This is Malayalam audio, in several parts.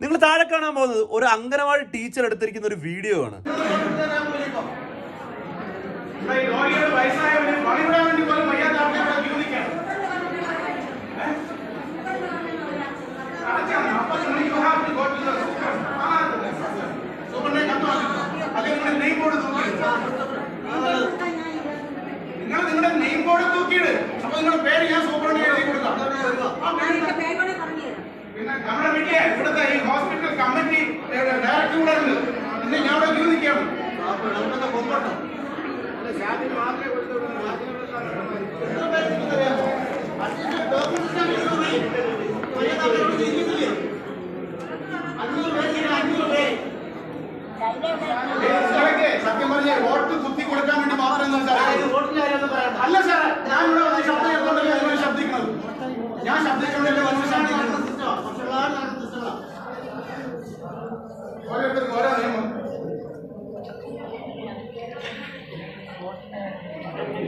നിങ്ങൾ താഴെ കാണാൻ പോകുന്നത് ഒരു അംഗനവാടി ടീച്ചർ എടുത്തിരിക്കുന്ന ഒരു വീഡിയോ ആണ്? നിങ്ങൾ നിങ്ങളുടെ നെയിം ബോർഡ് തൂക്കിയിട്. അപ്പൊ നിങ്ങളുടെ പേര് ഞാൻ സൂപ്പർ എഴുതി കൊടുക്കാം പിന്നെ ഞാൻ അവിടെ സാറേ, സത്യം പറഞ്ഞ വോട്ട് കുത്തി കൊടുക്കാൻ വേണ്ടി സാറേ? അല്ല സാറേ ഞാൻ ഇവിടെ ശബ്ദം ശബ്ദിക്കുന്നത്? ഞാൻ ശബ്ദിച്ചുകൊണ്ടല്ലേ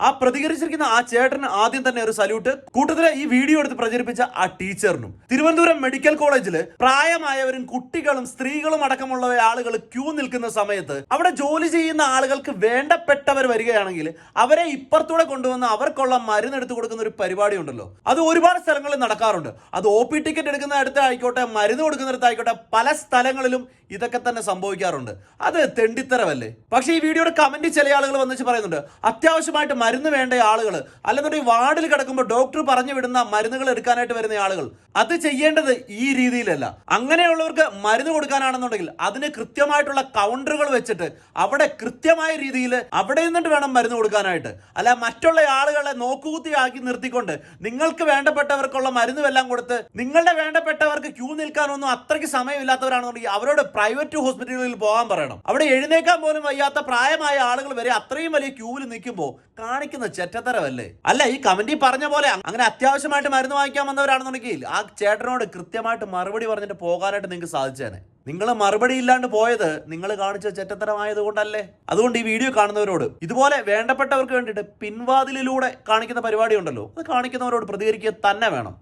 ആ പ്രതികരിച്ചിരിക്കുന്ന ആ ചേട്ടന് ആദ്യം തന്നെ ഒരു സല്യൂട്ട്. കൂട്ടത്തിലെ ഈ വീഡിയോ എടുത്ത് പ്രചരിപ്പിച്ച ആ ടീച്ചറിനും. തിരുവനന്തപുരം മെഡിക്കൽ കോളേജിൽ പ്രായമായവരും കുട്ടികളും സ്ത്രീകളും അടക്കമുള്ള ആളുകൾ ക്യൂ നിൽക്കുന്ന സമയത്ത് അവിടെ ജോലി ചെയ്യുന്ന ആളുകൾക്ക് വേണ്ടപ്പെട്ടവർ വരികയാണെങ്കിൽ അവരെ ഇപ്പുറത്തൂടെ കൊണ്ടുവന്ന് അവർക്കുള്ള മരുന്ന് എടുത്തു കൊടുക്കുന്ന ഒരു പരിപാടി ഉണ്ടല്ലോ. അത് ഒരുപാട് സ്ഥലങ്ങളിൽ നടക്കാറുണ്ട്. അത് ഒ പി ടിക്കറ്റ് എടുക്കുന്ന അടുത്ത് ആയിക്കോട്ടെ മരുന്ന് കൊടുക്കുന്നിടത്ത് ആയിക്കോട്ടെ പല സ്ഥലങ്ങളിലും ഇതൊക്കെ തന്നെ സംഭവിക്കാറുണ്ട്. അത് തെണ്ടിത്തരവല്ലേ പക്ഷേ ഈ വീഡിയോയുടെ കമന്റ് ചില ആളുകൾ വന്നിച്ച് പറയുന്നുണ്ട്. അത്യാവശ്യമായിട്ട് മരുന്ന് വേണ്ട ആളുകൾ അല്ലെന്നുണ്ടെങ്കിൽ വാർഡിൽ കിടക്കുമ്പോൾ ഡോക്ടർ പറഞ്ഞു വിടുന്ന മരുന്നുകൾ എടുക്കാനായിട്ട് വരുന്ന ആളുകൾ. അത് ചെയ്യേണ്ടത് ഈ രീതിയിലല്ല. അങ്ങനെയുള്ളവർക്ക് മരുന്ന് കൊടുക്കാനാണെന്നുണ്ടെങ്കിൽ അതിന് കൃത്യമായിട്ടുള്ള കൗണ്ടറുകൾ വെച്ചിട്ട് അവിടെ കൃത്യമായ രീതിയിൽ അവിടെ നിന്നിട്ട് വേണം മരുന്ന് കൊടുക്കാനായിട്ട്. അല്ല മറ്റുള്ള ആളുകളെ നോക്കുകുത്തിയാക്കി നിർത്തിക്കൊണ്ട് നിങ്ങൾക്ക് വേണ്ടപ്പെട്ടവർക്കുള്ള മരുന്നും എല്ലാം കൊടുത്ത് നിങ്ങളുടെ വേണ്ടപ്പെട്ടവർക്ക് ക്യൂ നിൽക്കാനൊന്നും അത്രയ്ക്ക് സമയമില്ലാത്തവരാണെന്നുണ്ടെങ്കിൽ അവരോട് പ്രൈവറ്റ് ഹോസ്പിറ്റലുകളിൽ പോകാൻ പറയണം. അവിടെ എഴുന്നേക്കാൻ പോലും വയ്യാത്ത പ്രായമായ ആളുകൾ വരെ അത്രയും വലിയ ക്യൂവിൽ നിൽക്കുമ്പോൾ കാണിക്കുന്ന ചെറ്റത്തരവല്ലേ? അല്ല ഈ കമന്റിൽ പറഞ്ഞ പോലെ അങ്ങനെ അത്യാവശ്യമായിട്ട് മരുന്ന് വാങ്ങിക്കാൻ വന്നവരാണെന്നുണ്ടെങ്കിൽ ആ ചേട്ടനോട് കൃത്യമായിട്ട് മറുപടി പറഞ്ഞിട്ട് പോകാനായിട്ട് നിങ്ങൾക്ക് സാധിച്ചേനെ. നിങ്ങൾ മറുപടി ഇല്ലാണ്ട് പോയത് നിങ്ങൾ കാണിച്ച ചെറ്റത്തരമായത് കൊണ്ടല്ലേ അതുകൊണ്ട് ഈ വീഡിയോ കാണുന്നവരോട് ഇതുപോലെ വേണ്ടപ്പെട്ടവർക്ക് വേണ്ടിയിട്ട് പിൻവാതിലിലൂടെ കാണിക്കുന്ന പരിപാടി ഉണ്ടല്ലോ അത് കാണിക്കുന്നവരോട് പ്രതികരിക്കുക തന്നെ വേണം.